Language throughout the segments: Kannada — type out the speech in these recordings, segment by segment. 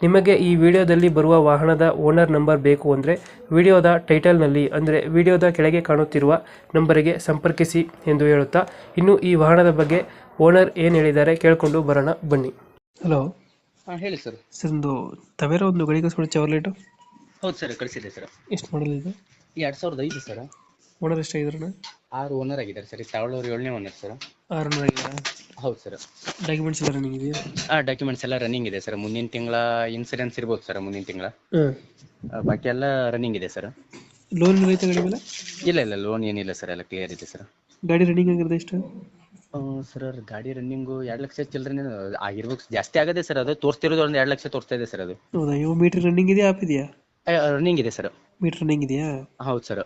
ನಿಮಗೆ ಈ ವಿಡಿಯೋದಲ್ಲಿ ಬರುವ ವಾಹನದ ಓನರ್ ನಂಬರ್ ಬೇಕು ಅಂದರೆ ವಿಡಿಯೋದ ಟೈಟಲ್ನಲ್ಲಿ ಅಂದರೆ ವಿಡಿಯೋದ ಕೆಳಗೆ ಕಾಣುತ್ತಿರುವ ನಂಬರಿಗೆ ಸಂಪರ್ಕಿಸಿ ಎಂದು ಹೇಳುತ್ತಾ ಇನ್ನು ಈ ವಾಹನದ ಬಗ್ಗೆ ಓನರ್ ಏನು ಹೇಳಿದ್ದಾರೆ ಕೇಳಿಕೊಂಡು ಬರೋಣ ಬನ್ನಿ. ಹಲೋ. ಹಾಂ ಹೇಳಿ ಸರ್. ಸರ್ ಒಂದು ತವೇರ ಒಂದು ಗಾಡಿ ಕಳಿಸ್ಕೊಡಿ ಚವರ್ಲೇಟು ಹೌದು ಸರ್ ಕಳಿಸಿದೆ ಸರ್. ಎಷ್ಟು ಮಾಡಲ್ ಇದೆ? ಎರಡು ಸಾವಿರದ ಐದು ಸರ್. ಓನರ್ ಎಷ್ಟಾಗಿದ್ರಣ ಆರು ಓನರ್ ಆಗಿದ್ದಾರೆ ಸರ್. ಸಾವಿರದ ಏಳನೇ ಓನರ್ ಸರ್. ಆರು ಹೌದು ಸರ್. ಡಾಕ್ಯುಮೆಂಟ್ಸ್ ಎಲ್ಲ ರನ್ನಿಂಗ್ ಇದೆಯಾ? ಆ ಡಾಕ್ಯುಮೆಂಟ್ಸ್ ಎಲ್ಲ ರನ್ನಿಂಗ್ ಇದೆ ಸರ್. ಮುಂದಿನ ತಿಂಗಳ ಇನ್ಸೂರೆನ್ಸ್ ಇರ್ಬೋದು ಸರ್ ಮುಂದಿನ ತಿಂಗಳ. ಬಾಕಿ ಎಲ್ಲ ರನ್ನಿಂಗ್ ಇದೆ ಸರ್. ಲೋನ್ ಐತೆ ಗಾಡಿ ಮೇಲೆ? ಇಲ್ಲ ಇಲ್ಲ ಲೋನ್ ಏನಿಲ್ಲ ಸರ್ ಎಲ್ಲ ಕ್ಲಿಯರ್ ಇದೆ ಸರ್. ಗಾಡಿ ರನ್ನಿಂಗ್ ಆಗಿರೋದು ಎಷ್ಟು? ಸರ್ ಗಾಡಿ ರನ್ನಿಂಗು ಎರಡು ಲಕ್ಷ ಚಿಲ್ಲರೆ ಆಗಿರ್ಬೇಕು. ಜಾಸ್ತಿ ಆಗದೆ ಸರ್ ಅದು ತೋರಿಸ್ತಿರೋದು ಒಂದು ಎರಡು ಲಕ್ಷ ತೋರಿಸ್ತಾ ಇದೆ ಸರ್ ಅದು. ಹೌದಾ? ಇವು ಮೀಟರ್ ರನ್ನಿಂಗ್ ಇದೆಯಾ ಆಪ್ ಇದೆಯಾ? ರನ್ನಿಂಗ್ ಇದೆ ಸರ್. ಮೀಟರ್ ರನ್ನಿಂಗ್ ಇದೆಯಾ? ಹೌದು ಸರ್.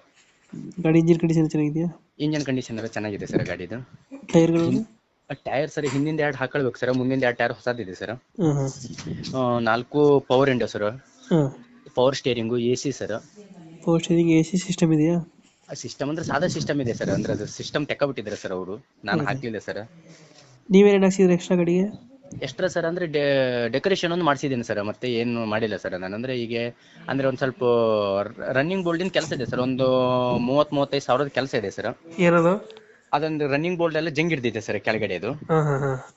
ಗಾಡಿ ಇಂಜಿನ್ ಕಂಡೀಷನ್ ಚೆನ್ನಾಗಿದೆಯಾ? ಇಂಜನ್ ಕಂಡೀಷನ್ ಎಲ್ಲ ಚೆನ್ನಾಗಿದೆ ಸರ್ ಗಾಡಿದು. ಟೈರ್ಗಳು ಟೈರ್ ಸರ್ ಹಿಂದಿಂದ ಎರಡು ಹಾಕೊಳ್ಬೇಕು ಸರ್ ಮುಂದಿಂದ ಎರಡು ಟೈರ್ ಹೊಸದಿದೆ ಸರ್ ನಾಲ್ಕು power Indo sir power steering A C sir power steering A C system ಇದೆಯಾ? ಸಿಸ್ಟಮ್ ಅಂದ್ರೆ ಸಾದಾ ಸಿಸ್ಟಮ್ ಇದೆ ಸರ್ ಅಂದ್ರೆ ಅದು ಸಿಸ್ಟಮ್ ತೆಕ್ಕ ಬಿಟ್ಟಿದ್ದಾರೆ ಸರ್ ಅವರು. ನಾನು ಹಾಕಿಲ್ಲ ಸರ್ ನೀವೇನೇನು ಹಾಕ್ಸಿದ್ರೆ ಎಕ್ಸ್ಟ್ರಾ ಗಾಡಿಗೆ? ಎಷ್ಟ್ರ ಸರ್ ಅಂದ್ರೆ ಡೆಕೋರೇಷನ್ ಒಂದು ಮಾಡಿಸಿದ್ದೀನಿ ಸರ್ ಮತ್ತೆ ಏನು ಮಾಡಿಲ್ಲ ಸರ್ ನಾನು. ಅಂದ್ರೆ ಈಗ ಅಂದ್ರೆ ಒಂದ್ ಸ್ವಲ್ಪ ರನ್ನಿಂಗ್ ಬೋಲ್ಡಿನ ಕೆಲಸ ಇದೆ ಸರ್ ಒಂದು ಮೂವತ್ತ್ ಮೂವತ್ತೈದು ಸಾವಿರದ ಕೆಲಸ ಇದೆ ಸರ್. ಏನದು? ಅದೊಂದು ರನ್ನಿಂಗ್ ಬೋಲ್ಡ್ ಎಲ್ಲ ಜಂಗ್ ಹಿಡ್ದಿದೆ ಸರ್ ಕೆಳಗಡೆ ಅದು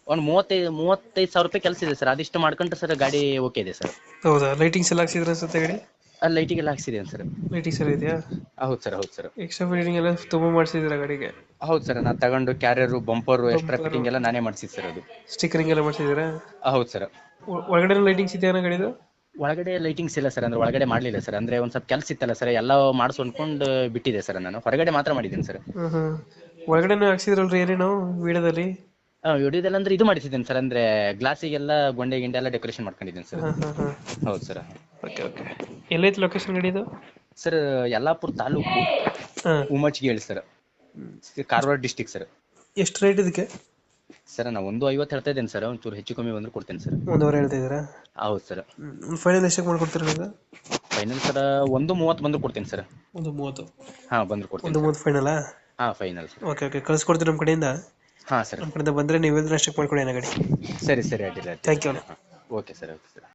ಒಂದು ಮೂವತ್ತೈದು ಮೂವತ್ತೈದು ಸಾವಿರ ರೂಪಾಯಿ ಕೆಲಸ ಇದೆ ಸರ್ ಅದಿಷ್ಟು ಮಾಡ್ಕೊಂಡ್ರೆ ಸರ್ ಗಾಡಿ ಓಕೆ ಇದೆ ಸರ್. ಹೌದಾ? ಲೈಟಿಂಗ್ಸ್ ಎಲ್ಲ ಹಾಕ್ಸಿದ್ರೆ ಸರ್ ಗಾಡಿ ಅಲ್ಲಿ ಲೈಟಿಗೆಲ್ಲ ಹಾಕ್ಸಿದೆ ಸರ್? ಲೈಟಿಂಗ್ ಸರ್ ಇದೆಯಾ? ಹೌದು ಸರ್ ಹೌದು ಸರ್. ಎಕ್ಸ್ಟ್ರಾ ಫಿಟ್ಟಿಂಗ್ ಎಲ್ಲ ತುಂಬ ಮಾಡಿಸಿದ್ದೀರಾ ಗಾಡಿಗೆ? ಹೌದು ಸರ್ ನಾನು ತಗೊಂಡು ಕ್ಯಾರಿಯರು ಬಂಪರು ಎಕ್ಸ್ಟ್ರಾ ಫಿಟ್ಟಿಂಗ್ ಎಲ್ಲ ನಾನೇ ಮಾಡಿಸಿದ್ದು ಸರ್ ಅದು. ಸ್ಟಿಕರಿಂಗ್ ಎಲ್ಲ ಮಾಡಿಸಿದ್ದೀರಾ? ಹೌದು ಸರ್. ಒಳಗಡೆ ಲೈಟಿಂಗ್ಸ್ ಇದೆಯಾ ಗಾಡಿದು? ಒಳಗಡೆ ಲೈಟಿಂಗ್ಸ್ ಇಲ್ಲ ಸರ್ ಅಂದ್ರೆ ಒಳಗಡೆ ಮಾಡಲಿಲ್ಲ ಸರ್. ಅಂದ್ರೆ ಒಂದ್ ಸ್ವಲ್ಪ ಕೆಲಸ ಇತ್ತಲ್ಲ ಸರ್ ಎಲ್ಲ ಮಾಡಿಸ್ ಬಿಟ್ಟಿದೆ ಸರ್ ನಾನು. ಹೊರಗಡೆ ಮಾತ್ರ ಮಾಡಿದ್ದೀನಿ ಸರ್. ಹಾಂ ಹಾಂ ಒಳಗಡೆ ಹಾಕ್ಸಿದ್ರಲ್ರಿ ಏನೇನು ವಿಡಿಯೋದಲ್ಲಿ? ವಿಡಿಯೋದಲ್ಲಿ ಅಂದ್ರೆ ಇದು ಮಾಡಿಸಿದ್ದೀನಿ ಸರ್ ಅಂದ್ರೆ ಗ್ಲಾಸಿಗೆಲ್ಲ ಗೊಂಡೆ ಗಿಂಡೆ ಎಲ್ಲ ಡೆಕೋರೇಷನ್ ಮಾಡ್ಕೊಂಡಿದ್ದೀನಿ ಸರ್. ಹಾಂ ಹಾಂ ಹಾಂ ಹೌದು ಸರ್. ಓಕೆ ಓಕೆ ಎಲ್ಲೈತೆ ಲೊಕೇಶನ್ ಗಾಡಿದು ಸರ್ ಯಲ್ಲಾಪುರ ತಾಲೂಕು ಉಮಚ್ಗಿ ಹೇಳಿ ಸರ್. Karwar district sir. ಎಷ್ಟು ರೇಟ್ ಇದಕ್ಕೆ? ಸರ್ ನಾ ಒಂದು ಐವತ್ತು ಹೇಳ್ತಾ ಇದ್ದೇನೆ ಸರ್. ಒಂಚೂರು ಹೆಚ್ಚು ಕಮ್ಮಿ ಬಂದ್ರೆ ಕೊಡ್ತೇನೆ ಸರ್. ಒಂದೂವರೆ ಹೇಳ್ತಾ ಇದ್ದೀರಾ? ಹೌದು ಸರ್. ಫೈನಲ್ ಎಷ್ಟಕ್ಕೆ ಮಾಡ್ಕೊಡ್ತೀರಾ ಈಗ ಫೈನಲ್ ಸರ್ ಒಂದು ಮೂವತ್ತು ಬಂದ್ರೆ ಕೊಡ್ತೀನಿ ಸರ್. ಒಂದು ಮೂವತ್ತು? ಹಾಂ ಬಂದ್ರೆ ಕೊಡ್ತೀನಿ ಒಂದು ಮೂವತ್ತು ಫೈನಲಾ ಹಾಂ ಫೈನಲ್ ಸರ್. ಓಕೆ ಓಕೆ ಕಳ್ಸ್ಕೊಡ್ತೀವಿ ನಮ್ಮ ಕಡೆಯಿಂದ? ಹಾಂ ಸರ್. ನಮ್ಮ ಕಡೆಯಿಂದ ಬಂದರೆ ನೀವು ಹೇಳಿದ್ರೆ ಅಷ್ಟಕ್ಕೆ ಮಾಡ್ಕೊಡಿ ಏನಾಗಡಿ ಗಾಡಿ. ಸರಿ ಸರಿ ಅಡ್ಡಿಲ್ಲ thank you okay sir okay sir.